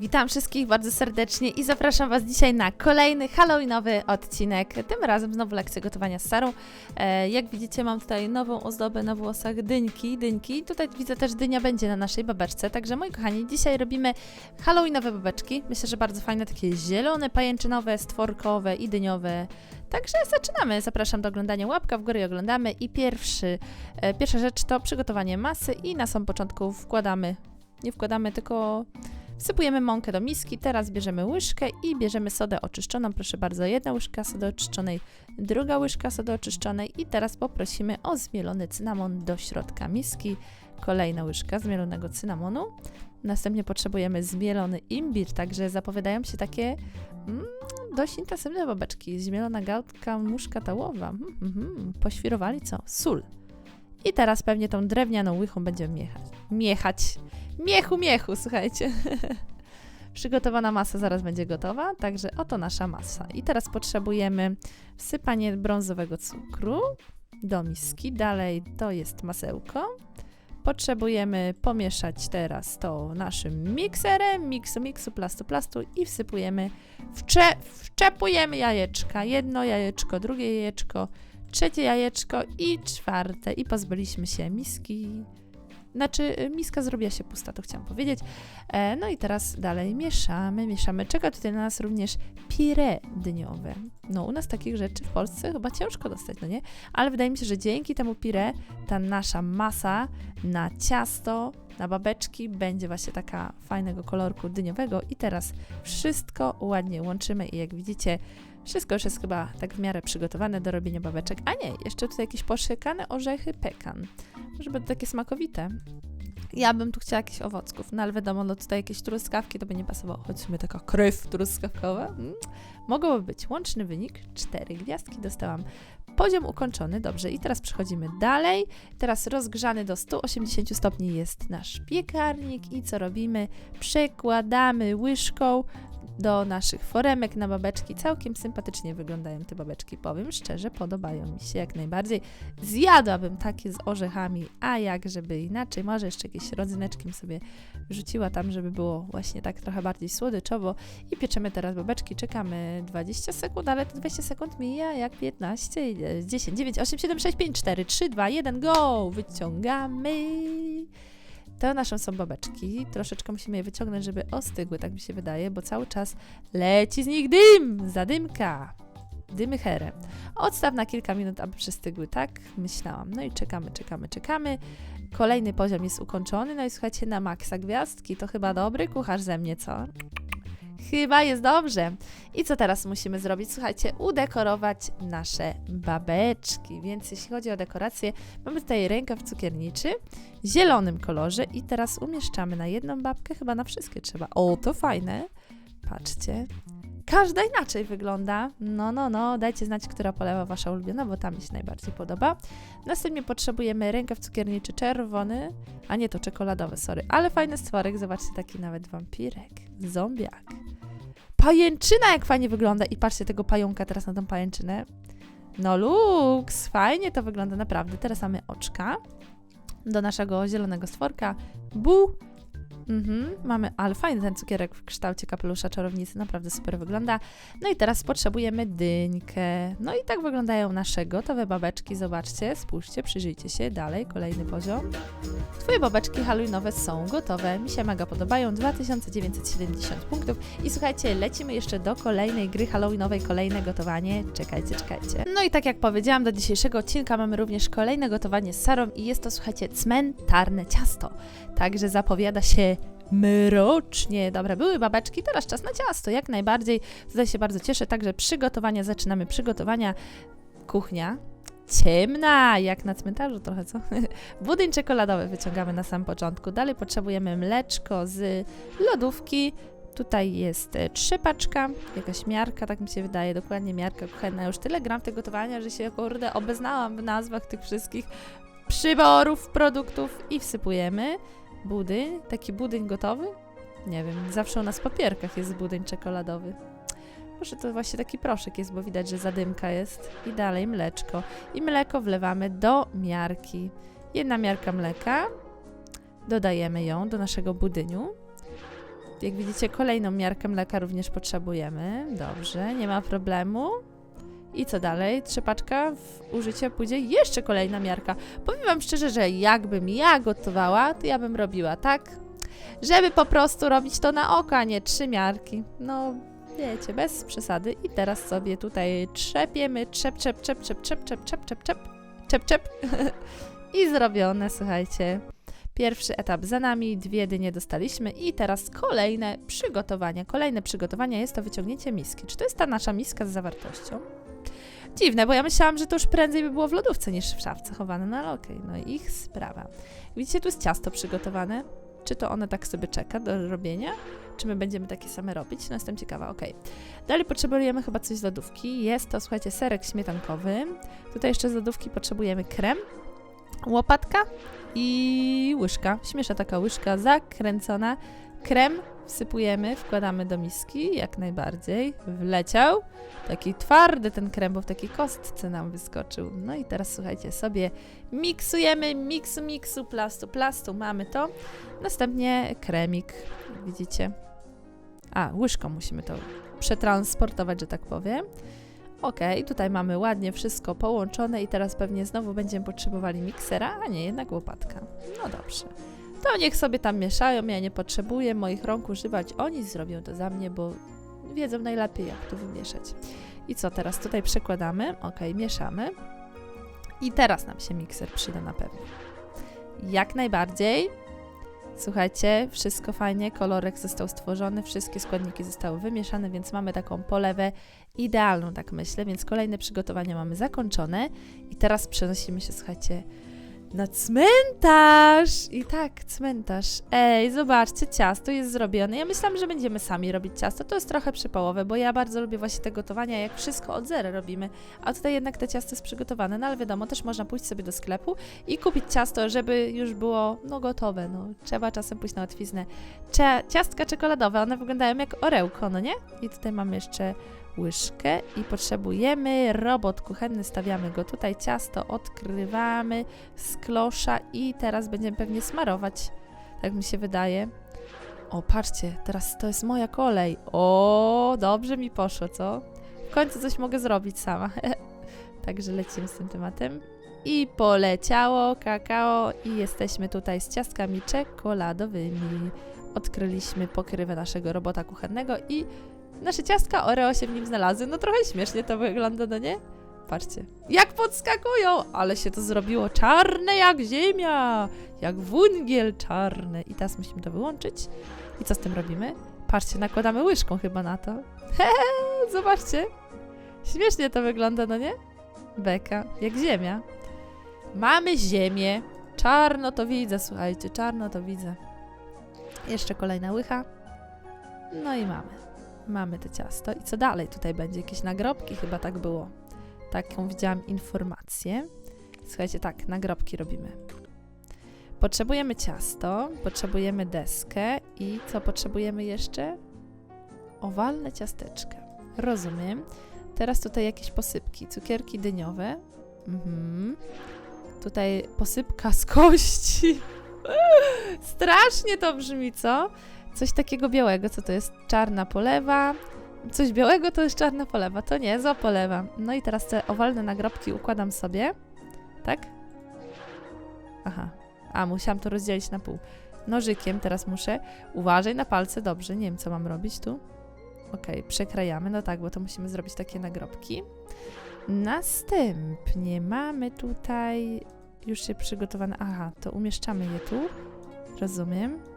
Witam wszystkich bardzo serdecznie i zapraszam Was dzisiaj na kolejny Halloweenowy odcinek. Tym razem znowu lekcja gotowania z Sarą. E, jak widzicie, mam tutaj nową ozdobę na włosach dyńki. dyńki. Tutaj widzę też dynia będzie na naszej babeczce. Także moi kochani, dzisiaj robimy Halloweenowe babeczki. Myślę, że bardzo fajne, takie zielone, pajęczynowe, stworkowe i dyniowe. Także zaczynamy. Zapraszam do oglądania. Łapka w górę i oglądamy. I pierwszy, e, pierwsza rzecz to przygotowanie masy i na sam początku wkładamy, nie wkładamy, tylko Wsypujemy mąkę do miski, teraz bierzemy łyżkę i bierzemy sodę oczyszczoną. Proszę bardzo, jedna łyżka sody oczyszczonej, druga łyżka sody oczyszczonej i teraz poprosimy o zmielony cynamon do środka miski. Kolejna łyżka zmielonego cynamonu. Następnie potrzebujemy zmielony imbir, także zapowiadają się takie mm, dość intensywne babeczki. Zmielona gałka muszkatałowa. Mm, mm, mm. Poświrowali co? Sól. I teraz pewnie tą drewnianą łychą będziemy miechać. Miechać. Miechu, miechu, słuchajcie. Przygotowana masa zaraz będzie gotowa, także oto nasza masa. I teraz potrzebujemy wsypanie brązowego cukru do miski. Dalej to jest masełko. Potrzebujemy pomieszać teraz to naszym mikserem, miksu, miksu, plastu, plastu i wsypujemy, wcze, wczepujemy jajeczka. Jedno jajeczko, drugie jajeczko, trzecie jajeczko i czwarte. I pozbyliśmy się miski. Znaczy, y, miska zrobiła się pusta, to chciałam powiedzieć. E, no i teraz dalej mieszamy, mieszamy. Czeka tutaj na nas również pire dyniowe. No, u nas takich rzeczy w Polsce chyba ciężko dostać, no nie? Ale wydaje mi się, że dzięki temu pire ta nasza masa na ciasto, na babeczki będzie właśnie taka fajnego kolorku dyniowego. I teraz wszystko ładnie łączymy i jak widzicie, wszystko już jest chyba tak w miarę przygotowane do robienia babeczek. A nie, jeszcze tutaj jakieś poszykane orzechy pekan. Może będą takie smakowite. Ja bym tu chciała jakichś owocków, no ale wiadomo, no tutaj jakieś truskawki to by nie pasowało, sumie taka krew truskawkowa. Mm. Mogłoby być. Łączny wynik, cztery gwiazdki dostałam. Poziom ukończony, dobrze. I teraz przechodzimy dalej. Teraz rozgrzany do 180 stopni jest nasz piekarnik i co robimy? Przekładamy łyżką do naszych foremek na babeczki. Całkiem sympatycznie wyglądają te babeczki, powiem szczerze, podobają mi się jak najbardziej. Zjadłabym takie z orzechami, a jak żeby inaczej, może jeszcze jakieś rodzyneczkiem sobie wrzuciła tam, żeby było właśnie tak trochę bardziej słodyczowo i pieczemy teraz babeczki, czekamy 20 sekund, ale te 20 sekund mija jak 15, 10, 9, 8, 7, 6, 5, 4, 3, 2, 1, go! Wyciągamy! To naszą są babeczki. Troszeczkę musimy je wyciągnąć, żeby ostygły, tak mi się wydaje, bo cały czas leci z nich dym, zadymka. Dymy herem. Odstaw na kilka minut, aby przystygły, tak? Myślałam. No i czekamy, czekamy, czekamy. Kolejny poziom jest ukończony. No i słuchajcie, na maksa gwiazdki. To chyba dobry kucharz ze mnie, co? Chyba jest dobrze. I co teraz musimy zrobić? Słuchajcie, udekorować nasze babeczki. Więc jeśli chodzi o dekorację, mamy tutaj rękaw cukierniczy w zielonym kolorze i teraz umieszczamy na jedną babkę, chyba na wszystkie trzeba. O, to fajne. Patrzcie. Każda inaczej wygląda. No, no, no, dajcie znać, która polewa wasza ulubiona, bo ta mi się najbardziej podoba. Następnie potrzebujemy rękaw cukierniczy czerwony, a nie to czekoladowy, sorry. Ale fajny stworek, zobaczcie, taki nawet wampirek, zombiak. Pajęczyna jak fajnie wygląda i patrzcie tego pająka teraz na tą pajęczynę. No luks, fajnie to wygląda naprawdę. Teraz mamy oczka do naszego zielonego stworka. Bu, Mhm, mamy, ale fajny ten cukierek w kształcie kapelusza czarownicy, naprawdę super wygląda. No i teraz potrzebujemy dyńkę. No i tak wyglądają nasze gotowe babeczki, zobaczcie, spójrzcie, przyjrzyjcie się, dalej, kolejny poziom. Twoje babeczki halloweenowe są gotowe, mi się mega podobają, 2970 punktów. I słuchajcie, lecimy jeszcze do kolejnej gry halloweenowej, kolejne gotowanie, czekajcie, czekajcie. No i tak jak powiedziałam, do dzisiejszego odcinka mamy również kolejne gotowanie z Sarą i jest to, słuchajcie, cmentarne ciasto. Także zapowiada się mrocznie. Dobra, były babeczki, teraz czas na ciasto, jak najbardziej. Tutaj się bardzo cieszę, także przygotowania, zaczynamy przygotowania. Kuchnia, ciemna, jak na cmentarzu trochę, co? Budyń czekoladowy wyciągamy na sam początku. Dalej potrzebujemy mleczko z lodówki. Tutaj jest e, trzypaczka, jakaś miarka, tak mi się wydaje, dokładnie miarka kuchenna. Już tyle gram tego gotowania, że się kurde obeznałam w nazwach tych wszystkich przyborów, produktów i wsypujemy budyń, taki budyń gotowy? Nie wiem, zawsze u nas w papierkach jest budyń czekoladowy. Może to właśnie taki proszek jest, bo widać, że zadymka jest. I dalej mleczko. I mleko wlewamy do miarki. Jedna miarka mleka. Dodajemy ją do naszego budyniu. Jak widzicie, kolejną miarkę mleka również potrzebujemy. Dobrze, nie ma problemu. I co dalej? Trzepaczka w użycie pójdzie jeszcze kolejna miarka. Powiem Wam szczerze, że jakbym ja gotowała, to ja bym robiła tak, żeby po prostu robić to na oko, a nie trzy miarki. No, wiecie, bez przesady. I teraz sobie tutaj trzepiemy, trzep, trzep, trzep, trzep, trzep, trzep, trzep, trzep, trzep, trzep, trzep. I zrobione, słuchajcie. Pierwszy etap za nami, dwie dynie dostaliśmy i teraz kolejne przygotowania. Kolejne przygotowania jest to wyciągnięcie miski. Czy to jest ta nasza miska z zawartością? Dziwne, bo ja myślałam, że to już prędzej by było w lodówce niż w szafce chowane, no ale okej, no ich sprawa. Widzicie, tu jest ciasto przygotowane. Czy to one tak sobie czeka do robienia? Czy my będziemy takie same robić? No jestem ciekawa, okej. Dalej potrzebujemy chyba coś z lodówki. Jest to, słuchajcie, serek śmietankowy. Tutaj jeszcze z lodówki potrzebujemy krem, łopatka i łyżka. Śmiesza taka łyżka zakręcona. Krem wsypujemy, wkładamy do miski, jak najbardziej. Wleciał. Taki twardy ten krem, bo w takiej kostce nam wyskoczył. No i teraz słuchajcie, sobie miksujemy, miksu, miksu, plastu, plastu, mamy to. Następnie kremik, widzicie. A, łyżką musimy to przetransportować, że tak powiem. Ok, tutaj mamy ładnie wszystko połączone i teraz pewnie znowu będziemy potrzebowali miksera, a nie jednak łopatka. No dobrze. To niech sobie tam mieszają, ja nie potrzebuję moich rąk używać, oni zrobią to za mnie, bo wiedzą najlepiej jak to wymieszać. I co teraz tutaj przekładamy? Ok, mieszamy. I teraz nam się mikser przyda na pewno. Jak najbardziej. Słuchajcie, wszystko fajnie, kolorek został stworzony, wszystkie składniki zostały wymieszane, więc mamy taką polewę idealną, tak myślę, więc kolejne przygotowania mamy zakończone i teraz przenosimy się, słuchajcie, na cmentarz! I tak, cmentarz. Ej, zobaczcie, ciasto jest zrobione. Ja myślałam, że będziemy sami robić ciasto. To jest trochę przypałowe, bo ja bardzo lubię właśnie te gotowania, jak wszystko od zera robimy. A tutaj jednak te ciasto jest przygotowane. No ale wiadomo, też można pójść sobie do sklepu i kupić ciasto, żeby już było, no, gotowe. No, trzeba czasem pójść na łatwiznę. Cze ciastka czekoladowe, one wyglądają jak orełko, no nie? I tutaj mamy jeszcze łyżkę i potrzebujemy robot kuchenny, stawiamy go tutaj, ciasto odkrywamy z klosza i teraz będziemy pewnie smarować, tak mi się wydaje. O, patrzcie, teraz to jest moja kolej. O, dobrze mi poszło, co? W końcu coś mogę zrobić sama. Także lecimy z tym tematem. I poleciało kakao i jesteśmy tutaj z ciastkami czekoladowymi. Odkryliśmy pokrywę naszego robota kuchennego i nasze ciastka Oreo się w nim znalazły. No trochę śmiesznie to wygląda, no nie? Patrzcie. Jak podskakują! Ale się to zrobiło czarne jak ziemia! Jak wungiel czarny. I teraz musimy to wyłączyć. I co z tym robimy? Patrzcie, nakładamy łyżką chyba na to. Hehe, zobaczcie. Śmiesznie to wygląda, no nie? Beka, jak ziemia. Mamy ziemię. Czarno to widzę, słuchajcie, czarno to widzę. Jeszcze kolejna łycha. No i mamy. Mamy to ciasto. I co dalej? Tutaj będzie jakieś nagrobki, chyba tak było. Taką widziałam informację. Słuchajcie, tak, nagrobki robimy. Potrzebujemy ciasto, potrzebujemy deskę i co potrzebujemy jeszcze? Owalne ciasteczka. Rozumiem. Teraz tutaj jakieś posypki, cukierki dyniowe. Mhm. Tutaj posypka z kości. Strasznie to brzmi, co? Coś takiego białego, co to jest? Czarna polewa. Coś białego to jest czarna polewa. To nie, polewa. No i teraz te owalne nagrobki układam sobie. Tak? Aha. A, musiałam to rozdzielić na pół. Nożykiem teraz muszę. Uważaj na palce, dobrze. Nie wiem, co mam robić tu. Ok, przekrajamy. No tak, bo to musimy zrobić takie nagrobki. Następnie mamy tutaj już się przygotowane. Aha, to umieszczamy je tu. Rozumiem.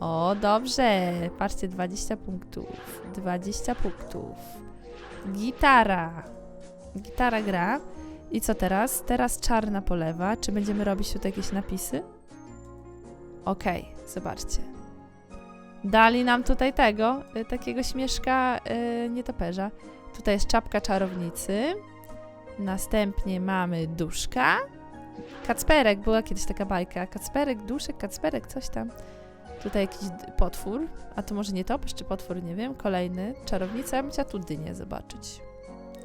O, dobrze. Patrzcie, 20 punktów. 20 punktów. Gitara. Gitara gra. I co teraz? Teraz czarna polewa. Czy będziemy robić tutaj jakieś napisy? Okej, zobaczcie. Dali nam tutaj tego, y, takiego śmieszka y, nietoperza. Tutaj jest czapka czarownicy. Następnie mamy duszka. Kacperek, była kiedyś taka bajka. Kacperek, duszek, kacperek, coś tam. Tutaj jakiś potwór, a to może nie topisz czy potwór, nie wiem. Kolejny, czarownica, ja bym chciała tu dynię zobaczyć.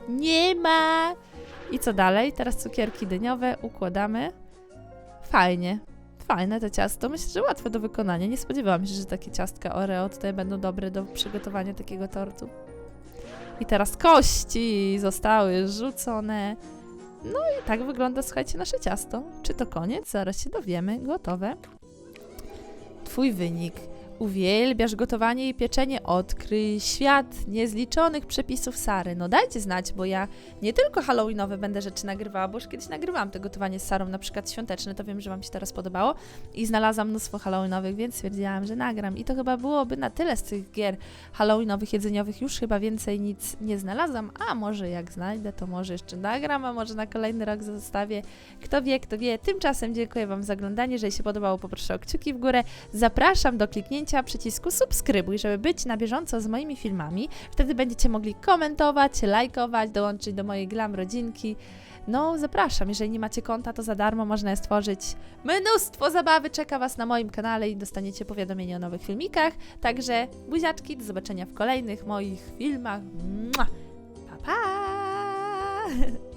Nie ma! I co dalej? Teraz cukierki dyniowe układamy. Fajnie, Fajne to ciasto, myślę, że łatwe do wykonania. Nie spodziewałam się, że takie ciastka Oreo tutaj będą dobre do przygotowania takiego tortu. I teraz kości zostały rzucone. No i tak wygląda, słuchajcie, nasze ciasto. Czy to koniec? Zaraz się dowiemy. Gotowe. Twój wynik. Uwielbiasz gotowanie i pieczenie, odkryj świat niezliczonych przepisów Sary. No dajcie znać, bo ja nie tylko halloweenowe będę rzeczy nagrywała, bo już kiedyś nagrywałam te gotowanie z Sarą, na przykład świąteczne, to wiem, że Wam się teraz podobało i znalazłam mnóstwo halloweenowych, więc stwierdziłam, że nagram. I to chyba byłoby na tyle z tych gier halloweenowych, jedzeniowych, już chyba więcej nic nie znalazłam, a może jak znajdę, to może jeszcze nagram, a może na kolejny rok zostawię. Kto wie, kto wie. Tymczasem dziękuję Wam za oglądanie, jeżeli się podobało, poproszę o kciuki w górę. Zapraszam do kliknięcia przycisku subskrybuj, żeby być na bieżąco z moimi filmami. Wtedy będziecie mogli komentować, lajkować, dołączyć do mojej glam rodzinki. No, zapraszam. Jeżeli nie macie konta, to za darmo można je stworzyć. Mnóstwo zabawy czeka Was na moim kanale i dostaniecie powiadomienie o nowych filmikach. Także buziaczki, do zobaczenia w kolejnych moich filmach. Mua! Pa!